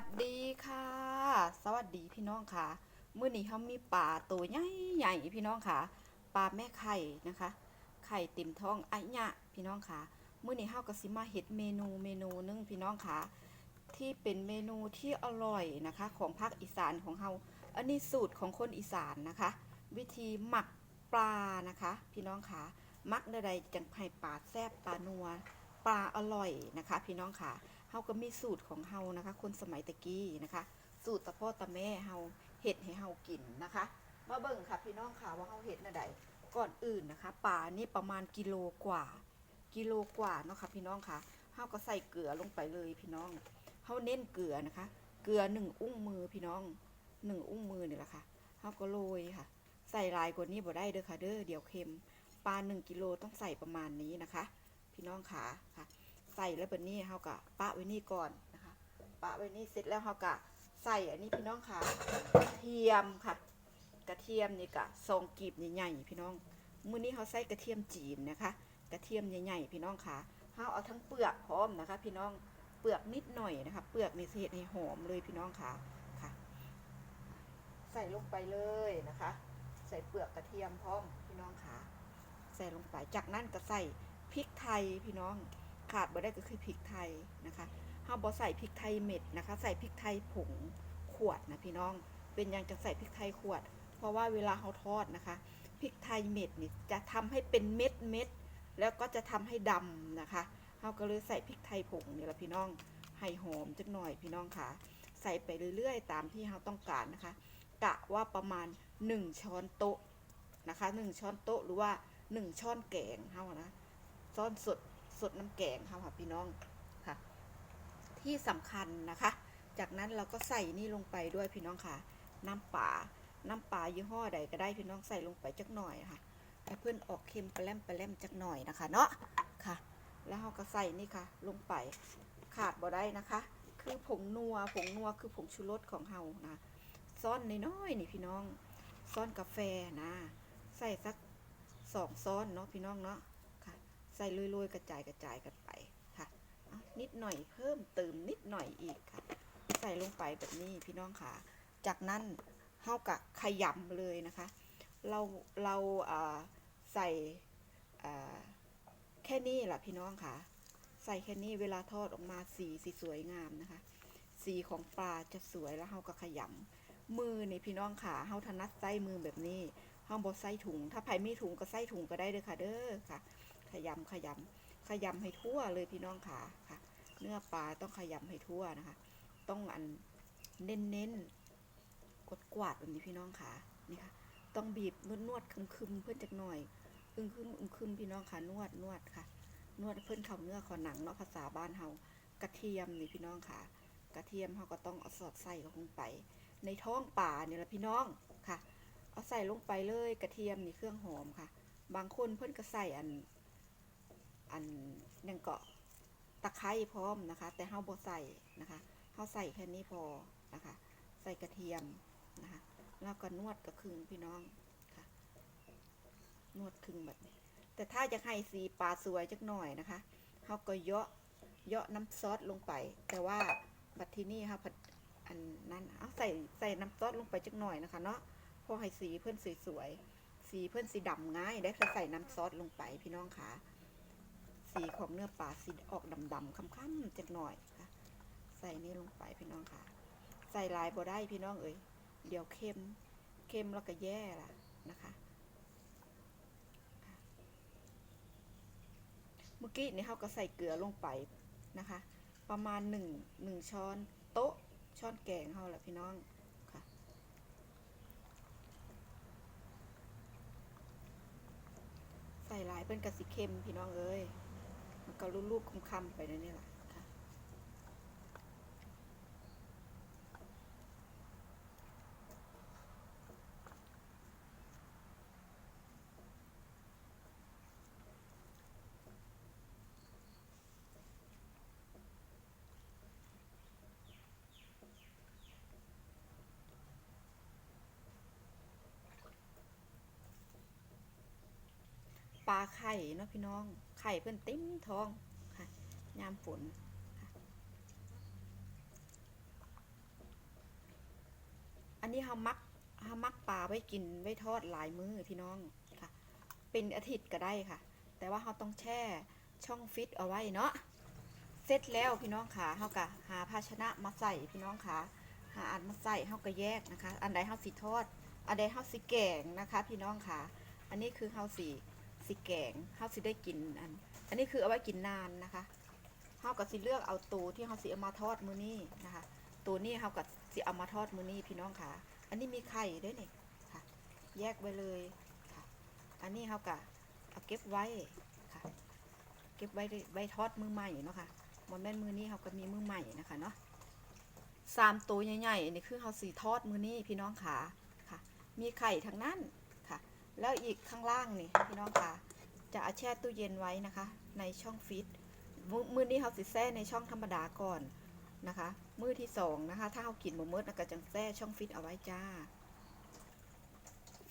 วัสดีค่ะ สวัสดีพี่น้องค่ะมื้อนี้เขามีปลาตัวใหญ่ใหญ่พี่น้องค่ะปลาแม่ไข่นะคะ ไข่ติ่มท้องอะยะพี่น้องค่ะมื้อนี้เฮาก็สิมาเฮ็ดเมนูเมนูนึงพี่น้องค่ะที่เป็นเมนูที่อร่อยนะคะ ของภาคอีสานของเฮาอันนี้สูตรของคนอีสานนะคะ วิธีหมักปลานะคะ พี่น้องค่ะมักใดๆจังไผ่ปลาแซ่บปลานัวปลาอร่อยนะคะ พี่น้องค่ะ เฮาก็มีสูตรของเฮานะคะ คนสมัยตะกี้นะคะ สูตรตะพ่อตะแม่เฮาเฮ็ดให้เฮากินนะคะ มาเบิ่งค่ะพี่น้องค่ะว่าเฮาเฮ็ดแนวใดก่อนอื่นนะคะปลานี่ประมาณกิโลกว่า กิโลกว่าเนาะค่ะพี่น้องค่ะเฮาก็ใส่เกลือลงไปเลยพี่น้องเฮาเน้นเกลือนะคะ เกลือหนึ่งอุ้งมือพี่น้องหนึ่งอุ้งมือนี่แหละค่ะเฮาก็โรยค่ะ ใส่ลายกว่านี้บ่ได้เด้อค่ะเด้อเดี๋ยวเค็มปลาหนึ่งกิโลต้องใส่ประมาณนี้นะคะ พี่น้องขาค่ะ ใส่แล้วแบบนี้เฮากะปะไว้นี่ก่อนนะคะปะไว้นี่เสร็จแล้วเฮากะใส่อันนี้พี่น้องขากระเทียมค่ะ กระเทียมนี่กะซองกีบใหญ่ๆพี่น้องมื้อนี้เขาใส่กระเทียมจีนนะคะ กระเทียมใหญ่ๆพี่น้องขาเฮาเอาทั้งเปลือกพร้อมนะคะ พี่น้องเปลือกนิดหน่อยนะคะ เปลือกนี่สิเฮ็ดให้หอมเลยพี่น้องขาค่ะ ใส่ลงไปเลยนะคะ ใส่เปลือกกระเทียมพร้อมพี่น้องขาใส่ลงไปจากนั้นก็ใส่พริกไทยพี่น้อง ขาดบ่ได้ก็คือพริกไทยนะคะเฮาบ่ใส่พริกไทยเม็ดนะคะ ใส่พริกไทยผงขวดนะพี่น้อง เป็นย่างจะใส่พริกไทยขวด เพราะว่าเวลาเฮาทอดนะคะพริกไทยเม็ดนี่จะทำให้เป็นเม็ดเม็ดแล้วก็จะทำให้ดำนะคะเฮาก็เลยใส่พริกไทยผงนี่แหละพี่น้องให้หอมจักหน่อยพี่น้องค่ะ ใส่ไปเรื่อยๆ ตามที่เฮาต้องการนะคะ กะว่าประมาณ 1 ช้อนโต๊ะนะคะ 1 ช้อนโต๊ะหรือว่า 1 ช้อนแกงเฮานะช้อนสด สดน้ำแกงค่ะค่ะพี่น้องค่ะ ที่สำคัญนะคะ จากนั้นเราก็ใส่นี่ลงไปด้วยพี่น้องค่ะ น้ำป่าน้ำป่ายี่ห้อใดก็ได้พี่น้องใส่ลงไปจักหน่อยค่ะให้เพื่อนออกเค็มปลาแรมปลาแรมจักหน่อยนะคะ เนาะค่ะ แล้วเราก็ใส่นี่ค่ะ ลงไปขาดบ่ได้นะคะ คือผงนัวผงนัวคือผงชูรสของเฮานะซ้อนน้อยๆนี่พี่น้องซ้อนกาแฟนะ ใส่สักสองซ้อนเนาะพี่น้องเนาะ ใส่โรยๆกระจายกระจายกันไปค่ะนิดหน่อยเพิ่มเติมนิดหน่อยอีกค่ะ ใส่ลงไปแบบนี้พี่น้องค่ะ จากนั้นเฮากะขยำเลยนะคะ เราเราใส่แค่นี้แหละพี่น้องค่ะ ใส่แค่นี้เวลาทอดออกมาสีสีสวยงามนะคะ สีของปลาจะสวยแล้วเฮาก็ขยำมือนี่พี่น้องค่ะเฮาถนัดใส่มือแบบนี้เฮาบ่ใส่ถุง ถ้าไผมีถุงก็ใส่ถุงก็ได้เด้อค่ะเด้อค่ะ ขยำขยำขยำให้ทั่วเลยพี่น้องขาค่ะ เนื้อปลาต้องขยำให้ทั่วนะคะ ต้องอันเน้นเน้นกดกวาดแบบนี้พี่น้องขานี่ค่ะ ต้องบีบนวดนวดคึมคึมเพื่อนจักหน่อย อึ้งคึมอึ้งคึมพี่น้องค่ะนวดนวดค่ะ นวดเพื่อนเขาเนื้อขาหนังเนาะภาษาบ้านเฮากระเทียมนี่พี่น้องค่ะ กระเทียมเฮาก็ต้องเอาสอดใส่ลงไป ในท้องป่าเนี่ยแหละพี่น้องค่ะ เอาใส่ลงไปเลยกระเทียมนี่เครื่องหอมค่ะ บางคนเพื่อนก็ใส่อัน อันยังเกาะตะไคร้พร้อมนะคะ แต่เฮาบ่ใส่นะคะเฮาใส่แค่นี้พอนะคะ ใส่กระเทียมนะคะ แล้วก็นวดกระคึงพี่น้องค่ะ นวดคึงแบบนี้ แต่ถ้าจะให้สีปลาสวยจักหน่อยนะคะเฮาก็เยาะเยาะน้ำซอสลงไป แต่ว่าบัดที่นี่ค่ะผัดอันนั้นเอาใส่ใส่น้ำซอสลงไปจักหน่อยนะคะ เนาะพอให้สีเพื่อนสวยๆสีเพื่อนสีดำง่ายได้ใส่น้ำซอสลงไปพี่น้องค่ะ สีของเนื้อปลาสีออกดำๆค่ำๆจักหน่อยค่ะ ใส่นี่ลงไปพี่น้องค่ะ ใส่ลายบ่ได้พี่น้องเอ้ยเดี๋ยวเค็มเค็มแล้วก็แย่ละนะคะเมื่อกี้นี่เขาก็ใส่เกลือลงไปนะคะ ประมาณหนึ่งหนึ่งช้อนโต๊ะช้อนแกงเขาแหละพี่น้องค่ะ ใส่ลายเป็นกระสิเค็มพี่น้องเอ้ย ก็รูปๆคำๆไปนั่นนี่แหละค่ะปลาไข่เนาะพี่น้อง ไข่เพิ่นเต็มท้องค่ะยามฝนค่ะเฮามักเฮามักปลาไว้กินไว้ทอดหลายมือพี่น้องค่ะ เป็นอาทิตย์ก็ได้ค่ะ แต่ว่าเฮาต้องแช่ช่องฟิตเอาไว้เนาะเสร็จแล้วพี่น้องค่ะเฮาก็หาภาชนะมาใส่พี่น้องค่ะ หาอันมาใส่เฮาก็แยกนะคะ อันใดเฮาสิทอด อันใดเฮาสิแกงนะคะ พี่น้องค่ะ อันนี้คือเฮาสิ สิแกงเฮาสิได้กินอัน อันนี้คือเอาไว้กินนานนะคะเฮาก็สิเลือกเอาตัวที่เฮาสิเอามาทอดมื้อนี้นะคะตัวนี้เฮาก็สิเอามาทอดมื้อนี้พี่น้องค่ะ อันนี้มีไข่ด้วยนี่ค่ะ แยกไว้เลยค่ะ อันนี้เฮาก็เอาเก็บไว้ค่ะ เก็บไว้ไว้ทอดมื้อใหม่เนาะค่ะบ่แม่นมื้อนี้เฮาก็มีมื้อใหม่นะคะเนาะสามตัวใหญ่ๆอันนี้คือเฮาสิทอดมื้อนี้พี่น้องค่ะค่ะ มีไข่ทั้งนั้น แล้วอีกข้างล่างนี่พี่น้องค่ะ จะเอาแช่ตู้เย็นไว้นะคะ ในช่องฟิตมือมื้อนี้เขาสิแช่ในช่องธรรมดาก่อนนะคะ มือที่สองนะคะ ถ้าเขากินบ่หมดนะก็จังแช่ช่องฟิตเอาไว้จ้า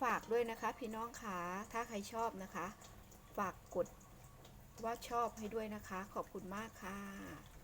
ฝากด้วยนะคะ พี่น้องค่ะถ้าใครชอบนะคะ ฝากกดว่าชอบให้ด้วยนะคะ ขอบคุณมากค่ะ